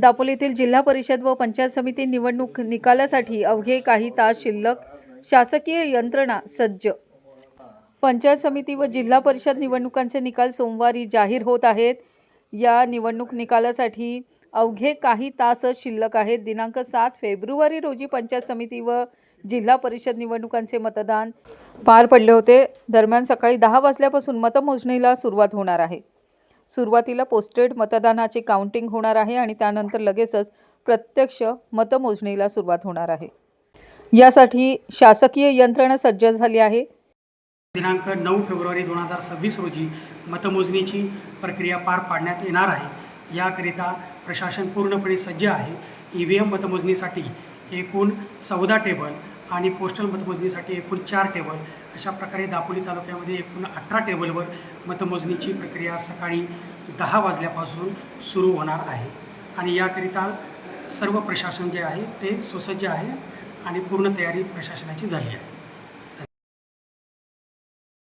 दापोलीतील जिल्हा परिषद व पंचायत समिती निवडणूक निकालासाठी अवघे काही तास शिल्लक शासकीय यंत्रणा सज्ज. पंचायत समिती व जिल्हा परिषद निवडणुकांचे निकाल सोमवारी जाहीर होत आहेत. या निवडणूक निकालासाठी अवघे काही तासच शिल्लक आहेत. दिनांक सात फेब्रुवारी रोजी पंचायत समिती व जिल्हा परिषद निवडणुकांचे मतदान पार पडले होते. दरम्यान सकाळी दहा वाजल्यापासून मतमोजणीला सुरुवात होणार आहे. सुरुवातीला पोस्टेड मतदानाचे काउंटिंग होणार आहे आणि त्यानंतर लगेचच प्रत्यक्ष मतमोजणीला सुरुवात होणार आहे. यासाठी शासकीय यंत्रणा सज्ज झाली आहे. दिनांक नऊ फेब्रुवारी दोन हजार सव्वीस रोजी मतमोजणीची प्रक्रिया पार पाडण्यात येणार आहे. याकरिता प्रशासन पूर्णपणे सज्ज आहे. ई व्ही एम मतमोजणीसाठी एकूण चौदा टेबल आणि पोस्टल मतमोजणीसाठी एकूण चार टेबल अशा प्रकारे दापोली तालुक्यामध्ये एकूण अठरा टेबलवर मतमोजणीची प्रक्रिया सकाळी दहा वाजल्यापासून सुरू होणार आहे. आणि याकरिता सर्व प्रशासन जे आहे ते सुसज्ज आहे आणि पूर्ण तयारी प्रशासनाची झाली आहे.